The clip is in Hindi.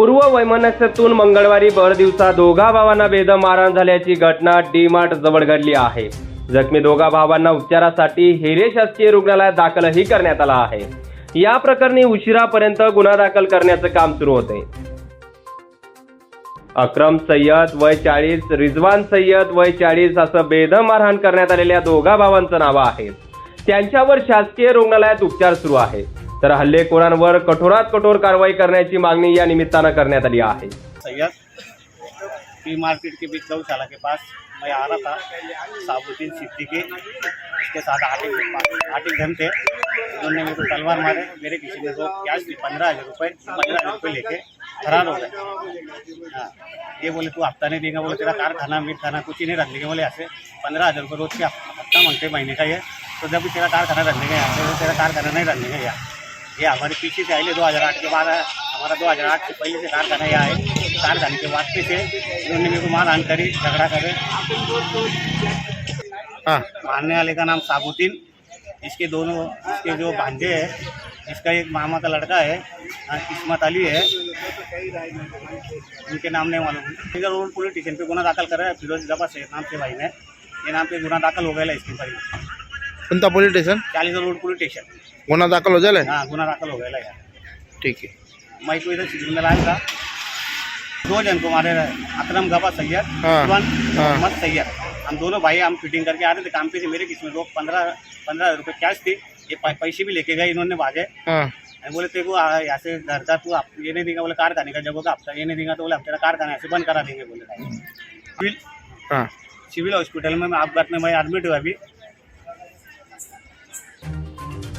पूर्व वैमनस्यातून मंगळवारी भर दिवसा दोघा भावांना बेदम मारहाण झाल्याची घटना डी मार्ट जवळ घडली आहे. जखमी दोघा भावांना उपचारासाठी हेरे शासकीय रुग्णालयात दाखलही करण्यात आला आहे. या प्रकरणी उशिरापर्यंत गुन्हा दाखल करण्याचं काम सुरू होते. अक्रम सय्यद वय चाळीस रिजवान सय्यद वय चाळीस असं बेदम मारहाण करण्यात आलेल्या दोघा भावांचं नाव आहे. त्यांच्यावर शासकीय रुग्णालयात उपचार सुरू आहे तर हल्लेखोरांवर कठोरात कठोर कारवाई करण्याची मागणी या निमित्तानं करण्यात आली आहे. सैयद पी मार्केट के बीच गौशाला के पास। मैं आ रहा था, साबुद्दीन सिद्दीकी। उसके साथ आठ आठ घन थे। उन्होंने मेरे को तलवार मारे। मेरे किसी ने तो कैश थी पंद्रह हज़ार रुपये पंद्रह हज़ार रुपये लेके फरार हो गए। हाँ। ये बोले, तू हफ़्ता नहीं देगा। बोले, तेरा कारखाना मीट, खाना कुछ ही नहीं रख लेंगे। बोले, ऐसे पंद्रह हज़ार रुपये रोज के हफ़्ता मांगते महीने का ये। तो जब तेरा कारखाना रखने का यहाँ से तेरा कारखाना नहीं रखने का यहाँ ये हमारे पीछे से आए दो हज़ार आठ के बाद हमारा दो हज़ार आठ से पहले से कारखाना यहाँ है कारखाने के वास्ते से इन्होंने मेरे को मारहान करी झगड़ा करे। हाँ। मारने वाले का नाम साबुद्दीन। इसके दोनों इसके जो भांजे हैं इसका एक मामा का लड़का है हाँ, किस्मत अली है। उनके नाम नहीं मालूम। इधर रोड पुलिस स्टेशन पे गुना दाखल करा है। फिरोज जबा से नाम से भाई ने ये नाम पे गुना दाखिल हो गया इसके पर कोणता पोलीस स्टेशन चालीस रोड पुलिस स्टेशन गुन्हा दाखल हो झालाय हाँ गुना दाखल हो गया यार ठीक आहे. मैं तो इधर में लाया था दो जन को मारे अकरम गबा सैयद हाँ, हाँ। मोहम्मद सैयद हम दोनों भाई हम फिटिंग करके आ रहे थे काम पे थे मेरे किस्म लोग पंद्रह पंद्रह रुपये कैश थी. ये पै- पैसे भी लेके गए इन्होंने भागे। हाँ. मैं बोले तेरे को आ- यहाँ से घर का तू आप- ये नहीं देगा। बोले कारखाने का जगह का हफ़्ता ये नहीं देगा। तो बोले हम तेरा कारखाना ऐसे बंद करा देंगे बोले। सिविल हाँ सिविल हॉस्पिटल में मैं आपघात में मैं एडमिट हुआ अभी।